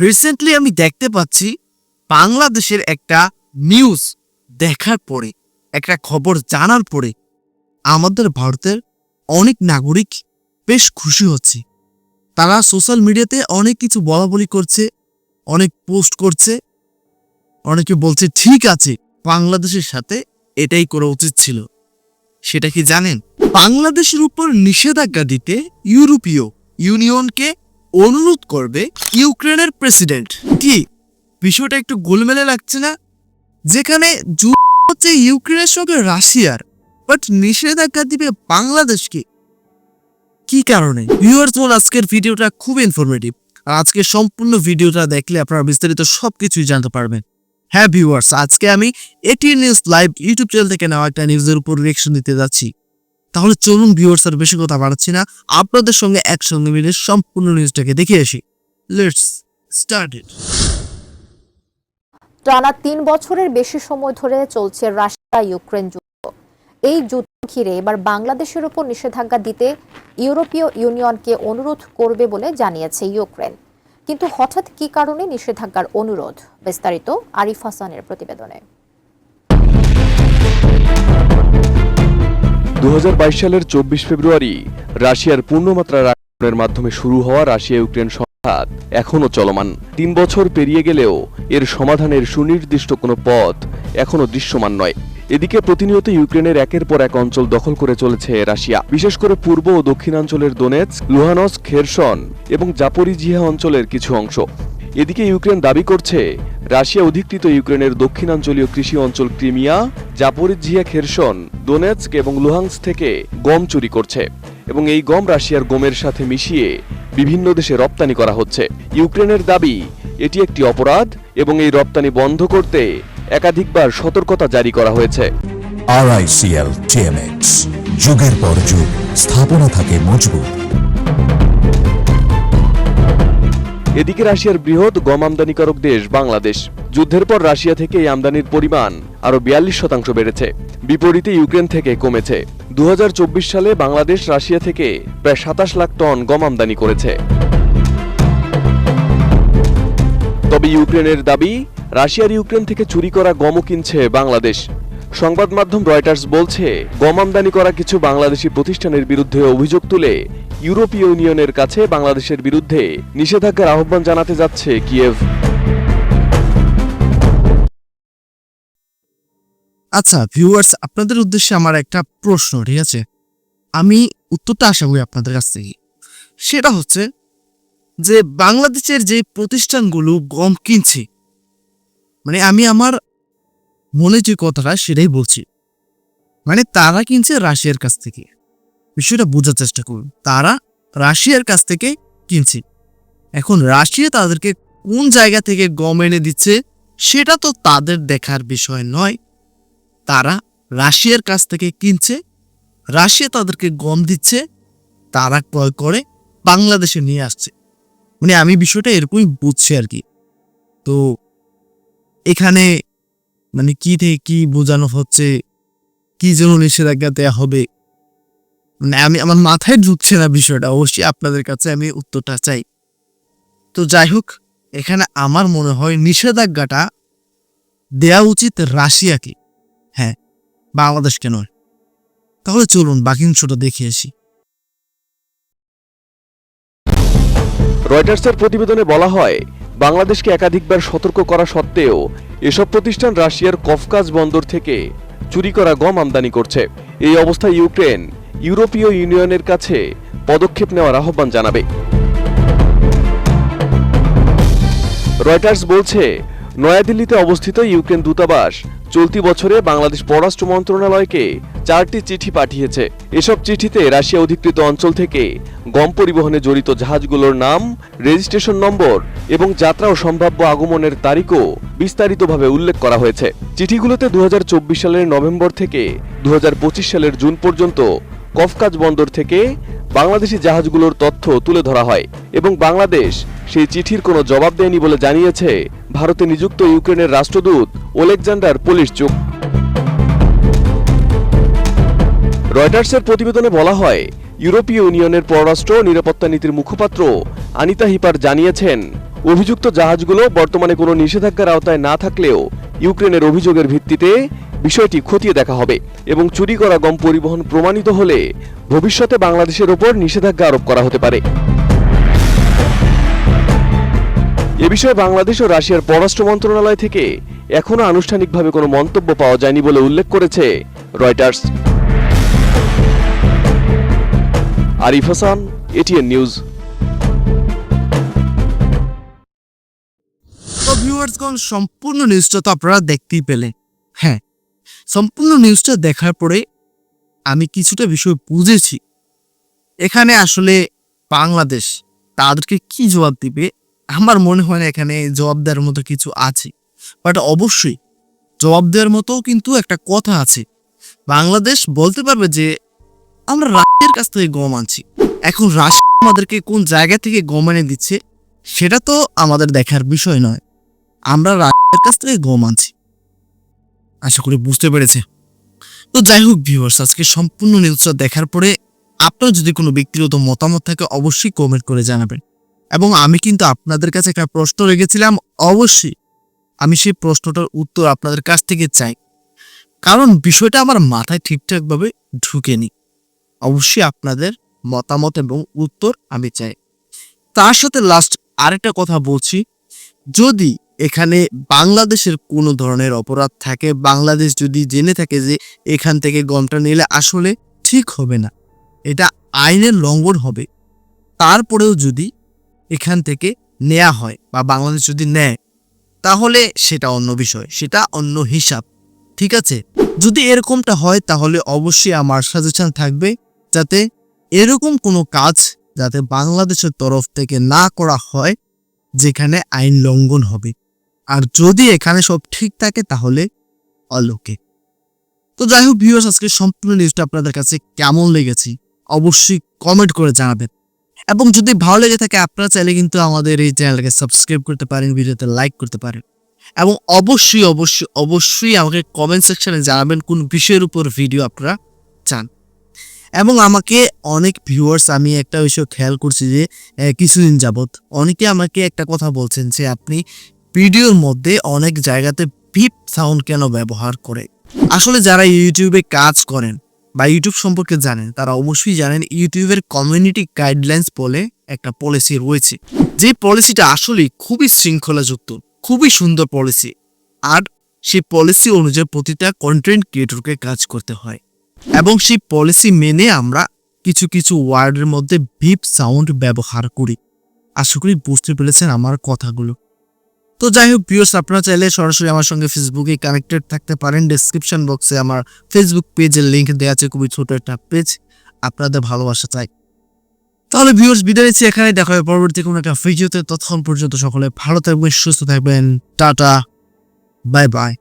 Recently আমি দেখতে পাচ্ছি বাংলাদেশের একটা নিউজ দেখার পরে, একটা খবর জানার পরে আমাদের ভারতের অনেক নাগরিক বেশ খুশি হচ্ছে। তারা সোশ্যাল মিডিয়াতে অনেক কিছু বলা বলি করছে, অনেক পোস্ট করছে, অনেকে বলছে, ঠিক আছে, বাংলাদেশের সাথে এটাই করা উচিত ছিল। সেটা কি জানেন? বাংলাদেশের উপর নিষেধাজ্ঞা দিতে ইউরোপীয় ইউনিয়নকে অনুরোধ করবে ইউক্রেনের প্রেসিডেন্ট। কি? বিষয়টা একটু গোলমেলে লাগছে না? যেখানে যুদ্ধ হচ্ছে ইউক্রেনের সঙ্গে রাশিয়ার বাট নিষেধাজ্ঞা দিবে বাংলাদেশকে কি? কারণে? ভিউয়ার্স বল, আজকের ভিডিওটা খুব ইনফরমেটিভ আর আজকে সম্পূর্ণ ভিডিওটা দেখলে আপনারা বিস্তারিত সব কিছুই জানতে পারবেন। হ্যাঁ ভিউয়ার্স আজকে আমি ATN news live YouTube channel থেকে নেওয়া একটা নিউজের উপর রিয়েকশন দিতে যাচ্ছি। তাহলে চলুন ভিউয়ার্স আর বেশি কথা বাড়াচ্ছি না, আপনাদের সঙ্গে একসঙ্গে মিলে সম্পূর্ণ নিউজটাকে দেখে আসি। লেটস স্টার্ট ইট টানা তিন বছরের বেশি সময় ধরে চলছে রাশিয়া ইউক্রেন যুদ্ধ। এই যুদ্ধ ঘিরে এবার বাংলাদেশের উপর নিষেধাজ্ঞা দিতে ইউরোপীয় ইউনিয়নকে অনুরোধ করবে বলে জানিয়েছে ইউক্রেন। কিন্তু হঠাৎ কি কারণে নিষেধাজ্ঞার অনুরোধ? বিস্তারিত আরিফ হাসানের প্রতিবেদনে। দু হাজার বাইশ সালের চব্বিশ ফেব্রুয়ারি রাশিয়ার পূর্ণমাত্রার আক্রমণের মাধ্যমে শুরু হওয়া রাশিয়া ইউক্রেন সংঘাত এখনও চলমান। তিন বছর পেরিয়ে গেলেও এর সমাধানের সুনির্দিষ্ট কোনো পথ এখনও দৃশ্যমান নয়। এদিকে প্রতিনিয়ত ইউক্রেনের একের পর এক অঞ্চল দখল করে চলেছে রাশিয়া। বিশেষ করে পূর্ব ও দক্ষিণাঞ্চলের দোনেৎস লুহানস খেরসন এবং জাপরিজিহা অঞ্চলের কিছু অংশ। এদিকে ইউক্রেন দাবি করছে, রাশিয়া অধিকৃত ইউক্রেনের দক্ষিণাঞ্চলীয় কৃষি অঞ্চল ক্রিমিয়া, জাপরিজিয়া, খেরসন, দোনেৎস্ক এবং লুহাংস থেকে গম চুরি করছে এবং এই গম রাশিয়ার গমের সাথে মিশিয়ে বিভিন্ন দেশে রপ্তানি করা হচ্ছে। ইউক্রেনের দাবি, এটি একটি অপরাধ এবং এই রপ্তানি বন্ধ করতে একাধিকবার সতর্কতা জারি করা হয়েছে। আরআইসিএল টিএমএক্স যুগের পর যুগ, স্থাপনা থাকে মজবুত। এদিকে রাশিয়ার বৃহৎ গম আমদানিকারক দেশ বাংলাদেশ। যুদ্ধের পর রাশিয়া থেকে এই আমদানির পরিমাণ আরও বিয়াল্লিশ শতাংশ বেড়েছে। বিপরীতে ইউক্রেন থেকে কমেছে। দু সালে বাংলাদেশ রাশিয়া থেকে প্রায় সাতাশ লাখ টন গম আমদানি করেছে। তবে ইউক্রেনের দাবি, রাশিয়ার ইউক্রেন থেকে চুরি করা গমও কিনছে বাংলাদেশ। সংবাদ মাধ্যম রয়টার্স বলছে, গম আমদানি করা কিছু বাংলাদেশি প্রতিষ্ঠানের বিরুদ্ধে অভিযোগ তুলে ইউরোপীয় ইউনিয়নের কাছে বাংলাদেশের বিরুদ্ধে নিষেধাজ্ঞার আহ্বান জানাতে যাচ্ছে কিয়েভ। আচ্ছা ভিউয়ার্স আপনাদের উদ্দেশ্যে আমার একটা প্রশ্ন, ঠিক আছে? আমি উত্তরটা আশা করি আপনাদের কাছ থেকে। সেটা হচ্ছে যে বাংলাদেশের যে প্রতিষ্ঠানগুলো গম কিনছে মানে আমি আমার মনে যে কথাটা সেটাই বলছি। মানে তারা কিনছে রাশিয়ার কাছ থেকে। বিষয়টা বোঝার চেষ্টা করুন। তারা রাশিয়ার কাছ থেকে কিনছে। এখন রাশিয়া তাদেরকে কোন জায়গা থেকে গম এনে দিচ্ছে, সেটা তো তাদের দেখার বিষয় নয়। তারা রাশিয়ার কাছ থেকে কিনছে, রাশিয়া তাদেরকে গম দিচ্ছে, তারা ক্রয় করে বাংলাদেশে নিয়ে আসছে। মানে আমি বিষয়টা এরকমই বুঝছি আর কি। তো এখানে মানে কি থেকে কি বোঝানো হচ্ছে, কি যেন নিষেধাজ্ঞা দেওয়া হবে মানে আমি, আমার মাথায় ঢুকছে না বিষয়টা, অবশ্যই আপনাদের কাছে আমি উত্তরটা চাই। তো যাই হোক, এখানে আমার মনে হয় নিষেধাজ্ঞাটা দেয়া উচিত রাশিয়াকে। হ্যাঁ বাংলাদেশকে নয়। তাহলে চলুন, বাকি অংশটা দেখে আসি। রয়টার্সের প্রতিবেদনে বলা হয়, বাংলাদেশকে একাধিকবার সতর্ক করা সত্ত্বেও এসব প্রতিষ্ঠান রাশিয়ার কফকাজ বন্দর থেকে চুরি করা গম আমদানি করছে। এই অবস্থায় ইউক্রেন ইউরোপীয় ইউনিয়নের কাছে পদক্ষেপ নেওয়ার আহ্বান জানাবে। রয়টার্স বলছে, নয়াদিল্লিতে অবস্থিত ইউক্রেন দূতাবাস চলতি বছরে বাংলাদেশ পররাষ্ট্র মন্ত্রণালয়কে চারটি চিঠি পাঠিয়েছে। এসব চিঠিতে রাশিয়া অধিকৃত অঞ্চল থেকে গম পরিবহনে জড়িত জাহাজগুলোর নাম, রেজিস্ট্রেশন নম্বর এবং যাত্রা ও সম্ভাব্য আগমনের তারিখও বিস্তারিতভাবে উল্লেখ করা হয়েছে। চিঠিগুলোতে দু হাজার চব্বিশ সালের নভেম্বর থেকে দু হাজার পঁচিশ সালের জুন পর্যন্ত কফকাজ বন্দর থেকে বাংলাদেশি জাহাজগুলোর তথ্য তুলে ধরা হয় এবং বাংলাদেশ সেই চিঠির কোনো জবাব দেয়নি বলে জানিয়েছে ভারতে নিযুক্ত ইউক্রেনের রাষ্ট্রদূত ওলেকজান্ডার পোলিশচুক রয়টার্সের প্রতিবেদনে বলা হয়, ইউরোপীয় ইউনিয়নের পররাষ্ট্র নিরাপত্তা নীতির মুখপাত্র আনিতা হিপার জানিয়েছেন, অভিযুক্ত জাহাজগুলো বর্তমানে কোনো নিষেধাজ্ঞার আওতায় না থাকলেও ইউক্রেনের অভিযোগের ভিত্তিতে বিষয়টি খতিয়ে দেখা হবে এবং চুরি করা গম পরিবহন প্রমাণিত হলে ভবিষ্যতে বাংলাদেশের ওপর নিষেধাজ্ঞা আরোপ করা হতে পারে। এ বিষয়ে বাংলাদেশ ও রাশিয়ার পররাষ্ট্র মন্ত্রণালয় থেকে এখনও আনুষ্ঠানিকভাবে কোনো মন্তব্য পাওয়া যায়নি বলে উল্লেখ করেছে Reuters. Arif Hasan, ATN news. ভিউয়ার্সগণ, সম্পূর্ণ নিউজটা তো আপনারা দেখতেই পেলেন। হ্যাঁ সম্পূর্ণ নিউজটা দেখার পরে আমি কিছুটা বিষয় বুঝেছি। এখানে আসলে বাংলাদেশ তাদেরকে কি জবাব দিবে? আমার মনে হয় না এখানে জবাব দেওয়ার মতো কিছু আছে। বাট অবশ্যই জবাব দেওয়ার মতো কিন্তু একটা কথা আছে। বাংলাদেশ বলতে পারবে যে আমরা রাশিয়ার কাছ থেকে গম আনছি। এখন রাশিয়া আমাদেরকে কোন জায়গা থেকে গম এনে দিচ্ছে, সেটা তো আমাদের দেখার বিষয় নয়। আমরা রাশিয়ার কাছ থেকে গম আনছি। আশা করি বুঝতে পেরেছে। তো যাই হোক ভিউয়ার্স আজকে সম্পূর্ণ নিউজটা দেখার পরে আপনার যদি কোনো ব্যক্তিগত মতামত থাকে অবশ্যই কমেন্ট করে জানাবেন। এবং আমি কিন্তু আপনাদের কাছে একটা প্রশ্ন রেখেছিলাম, অবশ্যই আমি সেই প্রশ্নটার উত্তর আপনাদের কাছ থেকে চাই। কারণ বিষয়টা আমার মাথায় ঠিকঠাকভাবে ঢুকেনি। অবশ্যই আপনাদের মতামত এবং উত্তর আমি চাই। তার সাথে লাস্ট আরেকটা কথা বলছি, যদি এখানে বাংলাদেশের কোনো ধরনের অপরাধ থাকে? বাংলাদেশ যদি জেনে থাকে যে এখান থেকে গমটা নিলে আসলে ঠিক হবে না, এটা আইনের লঙ্ঘন হবে। তারপরেও যদি এখান থেকে নেয়া হয় বা বাংলাদেশ যদি নেয়, তাহলে সেটা অন্য বিষয়, সেটা অন্য হিসাব। ঠিক আছে? যদি এরকমটা হয়, তাহলে অবশ্যই আমার সাজেশন থাকবে যাতে এরকম কোনো কাজ যাতে বাংলাদেশের তরফ থেকে না করা হয়, যেখানে আইন লঙ্ঘন হবে। আর যদি এখানে সব ঠিক থাকে, তাহলে অলোকে তো যাই হোক ভিউয়ার্স আজকে সম্পূর্ণ নিউজটা আপনাদের কাছে কেমন লেগেছে, অবশ্যই কমেন্ট করে জানাবেন। এবং যদি ভালো লেগে থাকে, আপনারা চাইলে কিন্তু আমাদের এই চ্যানেলকে সাবস্ক্রাইব করতে পারেন, ভিডিওতে লাইক করতে পারেন। এবং অবশ্যই অবশ্যই অবশ্যই আমাকে কমেন্ট সেকশনে জানাবেন কোন বিষয়ের উপর ভিডিও আপনারা চান। এবং আমাকে অনেক ভিউয়ার্স আমি একটা বিষয় খেয়াল করছি যে কিছুদিন যাবত অনেকে আমাকে একটা কথা বলছেন যে, আপনি ভিডিওর মধ্যে অনেক জায়গাতে ভিপ সাউন্ড কেন ব্যবহার করে? আসলে যারা ইউটিউবে কাজ করেন বা ইউটিউব সম্পর্কে জানেন, তারা অবশ্যই জানেন ইউটিউবের কমিউনিটি গাইডলাইন্স বলে একটা পলিসি রয়েছে। যে পলিসিটা আসলে খুবই শৃঙ্খলাযুক্ত, খুবই সুন্দর পলিসি আর সেই পলিসি অনুযায়ী প্রতিটা কন্টেন্ট ক্রিয়েটরকে কাজ করতে হয়। এবং সেই পলিসি মেনে আমরা কিছু কিছু ওয়ার্ডের মধ্যে ভিপ সাউন্ড ব্যবহার করি। আশা করি বুঝতে পেরেছেন আমার কথাগুলো। তো যাই হোক ভিউয়ার্স আপনারা চাইলে সরাসরি আমার সঙ্গে ফেসবুকে কানেক্টেড থাকতে পারেন। ডেসক্রিপশন বক্সে আমার ফেসবুক পেজের লিঙ্ক দেওয়া আছে, খুবই ছোট একটা পেজ আপনাদের ভালোবাসা চাই। তাহলে ভিউয়ার্স বিদায় নিচ্ছি এখানে দেখা হবে পরবর্তী কোনো একটা ভিডিওতে ততক্ষণ পর্যন্ত সকলে ভালো থাকবেন, সুস্থ থাকবেন। Tata bye bye